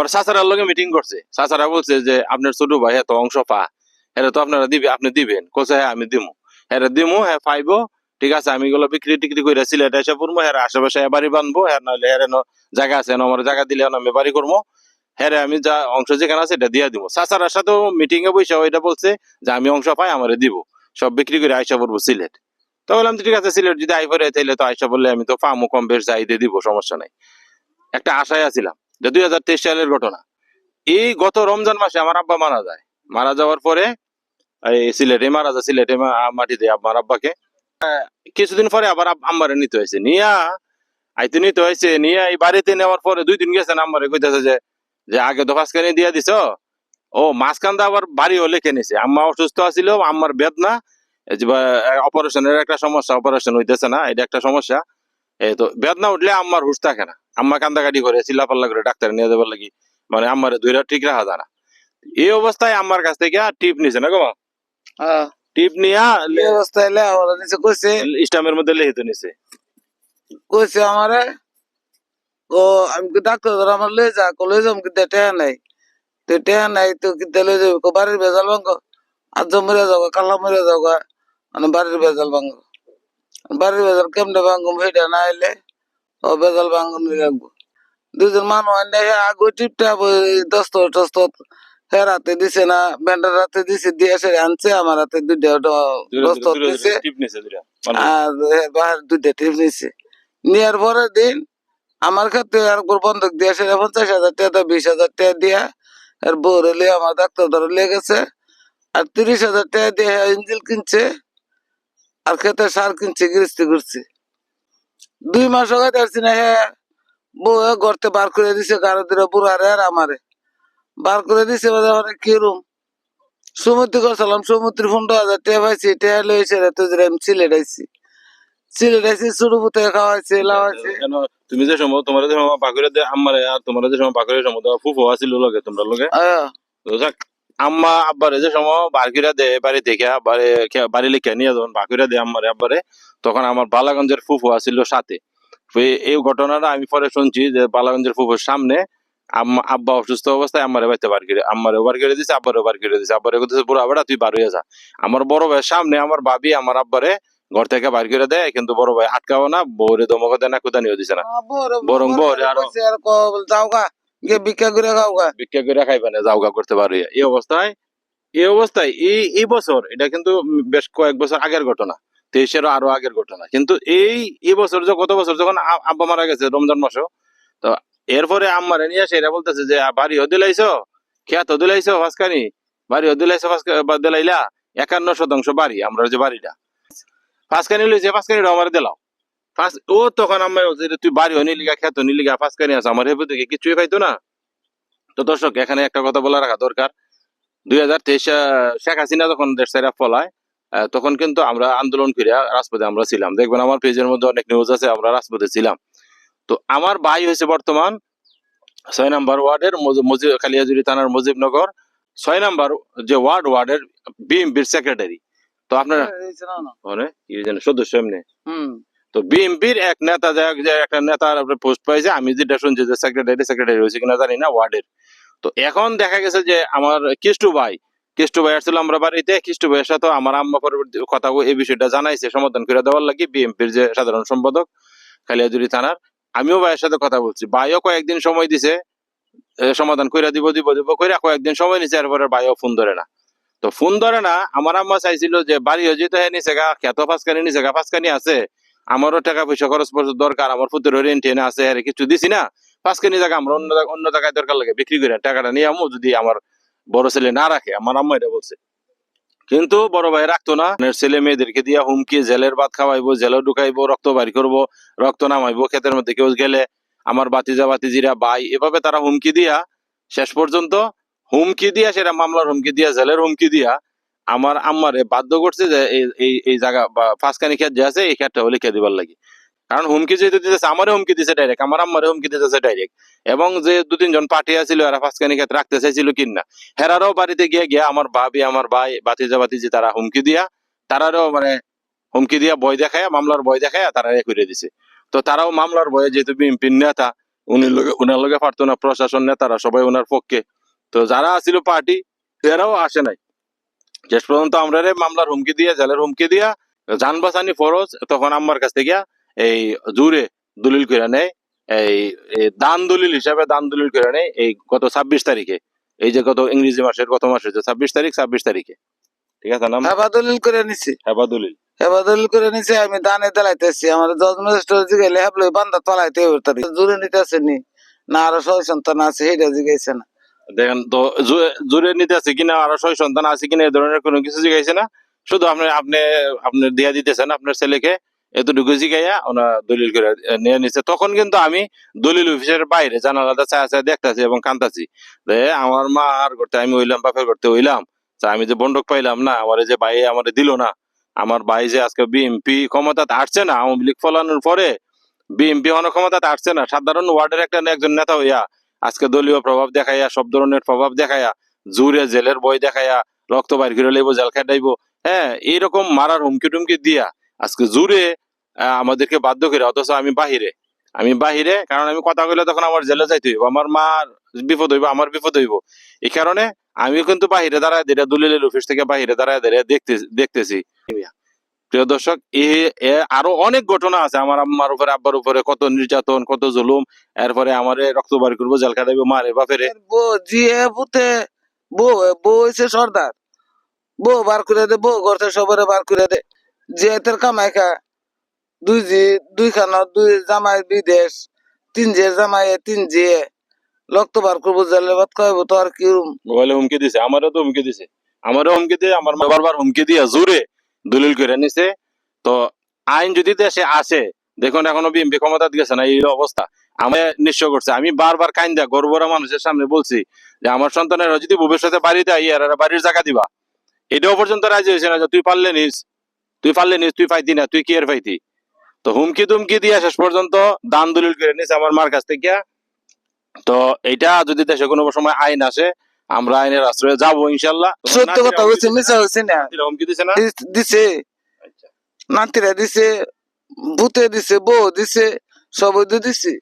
আমার চাচারার লগে মিটিং করছে। চাচারা বলছে যে, আপনার ছোট ভাই এত অংশ পা হ্যাঁ তো আপনারা দিবে, আপনি দিবেন। কোথায় হ্যাঁ আমি দিমু। হ্যাঁ দিমু হ্যাঁ পাইবো। ঠিক আছে, আমি গুলো বিক্রি টিক্রি করে সিলেট এসে পড়ব। হ্যাঁ আশেপাশে বাড়ি বানবো। হ্যাঁ নাহলে হ্যাঁ জায়গা আছে আমার জায়গা দিলে আমি বাড়ি করব। হ্যাঁ আমি যা অংশ যেখানে আছে, এটা দিয়ে দিব। চাচারার সাথেও মিটিং এ বসে ওইটা বলছে যে, আমি অংশ পাই, আমারে দিব। সব বিক্রি করে আইসা পড়ব সিলেট। তো বললাম ঠিক আছে, সিলেট যদি আই পরে তাইলে তো আইসা বললে আমি তো ফার্মও কম বেশ চাইতে দিব, সমস্যা নাই। একটা আশায় আছিলাম। যে দুই হাজার তেইশ সালের ঘটনা। এই গত রমজান মাসে আমার আব্বা মারা যায়। মারা যাওয়ার পরে সিলেটে, মারা যায় সিলেটে, মা- আ- মাটিতে আমার আব্বাকে। কিছুদিন পরে আবার আব- আম্মারে নিতে হয়েছে। নিয়া, আইতে নিতে হয়েছে। নিয়ে এই বাড়িতে নেওয়ার পরে দুই দিন গেছেন, আম্মারে কইতেছে যে যে আগে তো পাঁচখানি দিয়ে দিছ। ও মাঝখানটা আবার বাড়িও লিখে নিছে। আম্মা অসুস্থ আছিল, আম্মার বেদনা। অপারেশনের একটা সমস্যা, অপারেশন হইতেছে না, এটা একটা সমস্যা। এই তো, বেদনা উঠলে আম্মার হুশ থাকে না। আম্মা কান্দাকাটি করে চিল্লাপাল্লা করে ডাক্তার নিয়ে যাবার লাগি। মানে আম্মারে দুইটা ঠিক রাখা যায় না। এই অবস্থায় আম্মার কাছ থেকে টিপ নিছে না গো হ্যাঁ। টিপ নিয়া এই অবস্থায় লে ওরা নিচে কইছে স্টামের মধ্যে লিখিত নিছে। কইছে আমারে ও আমি কি ডাক্তার ধর আমার লয়ে যা কো লয়ে যাম কিন্তু টেহা নাই। তো টেহা নাই তো কিন্তু লয়ে যাবি? কো বাড়ির বেজাল ভাঙ্গ আজ মরে যাও কালা মরে যাও মানে বাড়ির বেজাল ভাঙ্গ বাড়ির বেজাল কেমনে ভাঙ্গুম সেটা না আইলে ও বেজাল ভাঙ্গুন রাখব। দুজন মানুষ আগো টিপটা দস্ত টস্ত হের হাতে দিছে না ব্যান্ডার হাতে দিছে দিয়ে সে আনছে আমার হাতে দুইটা দস্ত দিছে। আর বাহার দুইটা টিপ নিছে। নেওয়ার পরের দিন আমার ক্ষেত্রে আর বন্ধক দিয়ে সেটা পঞ্চাশ হাজার টাকা বিশ হাজার টাকা দিয়া আর বউর আমার ডাক্তার ধরে লেগেছে আর তিরিশ হাজার টাকা দিয়ে ইঞ্জিল কিনছে আর খেতে সার কিনছে গৃহস্থী করছে। দুই মাস হয়ে যাচ্ছে না হ্যাঁ বউ গড়তে বার করে দিছে কারও দিলে বুড়ারে আর আমারে। বার করে দিছে মানে কিরম সমুদ্র করছিলাম সমুদ্র পনেরো হাজার টাকা পাইছি টাকা লইছে রে তুই আমি সিলেট আইছি সিলেট আইছি পুতে খাওয়াইছে লাওয়াইছে। কেন? তুমি যে সময় তোমার যে সময় দে আমারে আর তোমার যে সময় বাকুরের সময় ফুফু আছিল লগে তোমরা লগে। তো যাক আম্মা আব্বারে যে সময় বাকিরা দে বাড়ি থেকে বাড়ি বাড়ি লিখে নিয়ে যখন বাকিরা দে আম্মারে আব্বারে তখন আমার বালাগঞ্জের ফুফু আছিল সাথে। এই- ঘটনাটা আমি পরে শুনছি যে বালাগঞ্জের ফুফুর সামনে আম্মা আব্বা অসুস্থ অবস্থায় আমারে বাড়িতে বার করে আমারে বার করে দিছে আব্বারে বার করে দিছে। আব্বারে করতেছে বুড়া বেড়া তুই বার হয়ে যা। আমার বড় ভাইয়ের সামনে আমার ভাবি আমার আব্বারে ঘর থেকে বার করে দেয় কিন্তু বড় ভাই আটকাও না বউরে দমক দেয় না কুদানিও দিছে না। বরং বড় আরো- যে রমজান তো এরপরে আম্মারে নিয়ে আসে এরা বলতেছে যে আ, বাড়ি দিলাইছো খেয়াত দিলাইছো ফাঁসকানি বাড়ি দিলাইছো দিলাইলা? একান্ন শতাংশ বাড়ি আমরা যে বাড়িটা। ফাঁসকানি লইছে ফাঁসকানি আমার দিলাও। ও তখন আমার তুই বাড়ি নিলিগা খেত নিলিগা ফাঁসকানি আছে আমার থেকে কিছুই পাইতো না। তো দর্শক এখানে একটা কথা বলে রাখা দরকার। দুই হাজার তেইশ শেখ হাসিনা যখন দেশ পলায় আহ, তখন কিন্তু আমরা আন্দোলন করে রাজপথে আমরা ছিলাম। দেখবেন আমার পেজের মধ্যে অনেক নিউজ আছে আমরা রাজপথে ছিলাম। তো আমার ভাই হয়েছে বর্তমান ছয় নাম্বার ওয়ার্ডের মজি- মজি- কালিয়াজুরি থানার মুজিবনগর। ছয় নাম্বার যে ওয়ার্ড ওয়ার্ডের বিএমপির সেক্রেটারি তো আপনার সদস্য এমনি। তো বিএনপির এক নেতা একটা নেতার পোস্ট পাইছে, আমি যেটা শুনছি যে সেক্রেটারি সেক্রেটারি হয়েছে কিনা জানি না, ওয়ার্ডের। তো এখন দেখা গেছে যে আমার কিষ্টু ভাই কিষ্টু ভাই আসছিল আমরা বাড়িতে, কিষ্টু ভাইয়ের সাথে আমার আম্মা পরবর্তী কথা এই বিষয়টা জানাইছে, সমাধান করে দেওয়ার লাগি বিএনপির যে সাধারণ সম্পাদক কালিয়াজুরি থানার। আমিও ভাইয়ের সাথে কথা বলছি, ভাইও কয়েকদিন সময় দিছে সমাধান করে দিব দিব দিব, কইরা কয়েকদিন সময় নিছে, এরপরে ভাইও ফোন ধরে না। তো ফোন ধরে না, আমার আম্মা চাইছিল যে বাড়ি হয়ে যেতে হ্যাঁ নিচে গা, খেত ফাঁসকানি নিচে গা ফাঁসকানি আছে আমারও টাকা পয়সা খরচ পড়ছে দরকার, আমার পুত্র রেন্ট এনে আছে আরে কিছু দিছি না। পাঁচখানি জায়গা আমরা অন্য অন্য জায়গায় দরকার লাগে, বিক্রি করে টাকাটা নিয়ে আমো, যদি আমার বড় ছেলে না রাখে, আমার আম্মা এটা বলছে। কিন্তু বড় ভাই রাখতো না ছেলে মেয়েদেরকে দিয়ে হুমকি, জেলের ভাত খাওয়াইবো, জেলে ঢুকাইবো, রক্ত বাড়ি করব, রক্ত নামাইবো, ক্ষেতের মধ্যে কেউ গেলে আমার বাতিজা বাতিজিরা ভাই, এভাবে তারা হুমকি দিয়া, শেষ পর্যন্ত হুমকি দিয়া সেটা মামলার হুমকি দিয়া, জেলের হুমকি দিয়া আমার আম্মারে বাধ্য করছে যে এই- এই জায়গা বা ফাঁসকানি ক্ষেত যে আছে, এই ক্ষেতটা হলে লিখে দিবার লাগে কারণ হুমকি যেহেতু দিতেছে, আমারও হুমকি দিছে ডাইরেক্ট আমার আম্মারে হুমকি দিতেছে ডাইরেক্ট এবং যে দু তিনজন পার্টি আছিল, এরা ফাঁসকানি ক্ষেত রাখতে চাইছিল কিনা, হেরারও বাড়িতে গিয়ে, গিয়া আমার ভাবি, আমার ভাই বাতিজা বাতিজি তারা হুমকি দিয়া, তারারও মানে হুমকি দিয়া ভয় দেখায় মামলার ভয় দেখায় তারা এ করে দিছে। তো তারাও মামলার ভয়ে যেহেতু বিএনপির নেতা, উনি লগে, উনার লগে পারতো না প্রশাসন নেতারা সবাই ওনার পক্ষে। তো যারা আছিল পার্টি, এরাও আসে নাই। শেষ পর্যন্ত আমরা রে মামলার হুমকি দিয়ে জেলের হুমকি দিয়া যান বাঁচানি ফরজ তখন আমার কাছ থেকে এই জুড়ে দলিল করে নেয়। এই দান দলিল হিসাবে দান দলিল করে নেয় এই গত ছাব্বিশ তারিখে। এই যে গত ইংরেজি মাসের গত মাসের যে ছাব্বিশ তারিখ ছাব্বিশ তারিখে। ঠিক আছে নাম হেবা দলিল করে নিছি। হেবা দলিল। হেবা দলিল করে নিছি আমি দানে দালাইতেছি আমার জজ ম্যাজিস্ট্রেট জিগাইলে হেবলে বান্দা তলাইতে জুড়ে নিতে আসেনি না আরও সয় সন্তান আছে সেটা জিগাইছে না। দেখেন, তো জুড়ে নিতে আছে কিনা, আরও ছয় সন্তান আছে কিনা, এই ধরনের কোনো কিছু জিজ্ঞাসা না। শুধু আপনি আপনি আপনি দিয়া দিতেছেন আপনার ছেলেকে, এতটুকু জিগাইয়া ওনার দলিল করে নিয়ে নিচ্ছে তখন কিন্তু আমি দলিল অফিসের বাইরে জানালাটা চায় চায় দেখতাছি এবং কান্তাছি যে আমার মা আর করতে আমি হইলাম, বাপের করতে হইলাম। আমি যে বন্ডক পাইলাম না, আমার যে ভাই আমার দিল না, আমার ভাই যে আজকে বিএমপি ক্ষমতাতে আসছে না, আওয়ামী লীগ ফলানোর পরে বিএমপি অনেক ক্ষমতাতে আসছে না, সাধারণ ওয়ার্ডের একটা একজন নেতা হইয়া আজকে দলীয় প্রভাব দেখাইয়া, সব ধরনের প্রভাব দেখাইয়া, জুড়ে জেলের বই দেখাইয়া, রক্ত বাইর করে লইব, জেল খাটাইব হ্যাঁ এইরকম মারার হুমকি টুমকি দিয়া আজকে জুড়ে আমাদেরকে বাধ্য করে, অথচ আমি বাহিরে। আমি বাহিরে, কারণ আমি কথা কইলে তখন আমার জেলে যাইতে হইব, আমার মার বিপদ হইব, আমার বিপদ হইব। এই কারণে আমি কিন্তু বাহিরে দাঁড়ায় দিলে দলিলের অফিস থেকে বাহিরে দাঁড়ায় দাঁড়িয়ে দেখতে, দেখতেছি। প্রিয় দর্শক এ আরও অনেক ঘটনা আছে। আমার আম্মার উপরে আব্বার উপরে কত নির্যাতন কত জুলুম। এরপরে আমারে রক্ত বাড়ি করব জেল খাটাইবো মারে বাপেরে। জিয়ে পুতে বউ বউ হইছে সর্দার। বউ বার করে দে বউ করতে সবারে বার করে দে। জিয়ে তোর কামাই খা দুই জি দুই খানা দুই জামাই বিদেশ তিন যে জামাই তিন জিয়ে লক্ত বার করব জেলে বাদ কইব তো আর কি হুমকি দিছে আমারও তো হুমকি দিছে। আমারও হুমকি দিয়ে আমার বারবার হুমকি দিয়ে জোরে দলিল করে নিছে। তো আইন যদি দেশে আসে, দেখুন এখনও বিএমপি ক্ষমতা গেছে না, এই অবস্থা। আমি নিশ্চয় করছে। আমি বারবার কাইন্দা, গর্বরা মানুষের সামনে বলছি যে আমার সন্তানেরা যদি ভবিষ্যতে বাড়িতে আই এরা বাড়ির জায়গা দিবা। এটাও পর্যন্ত রাজি হয়েছে না যে তুই পারলে নিস, তুই পারলে নিস, তুই পাইতি না, তুই কি এর পাইতি? তো হুমকি তুমকি দিয়ে শেষ পর্যন্ত দান দলিল করে নিস আমার মার কাছ থেকে। তো এটা যদি দেশে কোনো সময় আইন আসে আমরা আইনের আশ্রয়ে যাব ইনশাল্লাহ। সত্য কথা হয়েছে মিশা হয়েছে না। দিছে। আচ্ছা। নাতিরা দিছে ভূতে দিছে বউ দিছে সবই তো দিছে।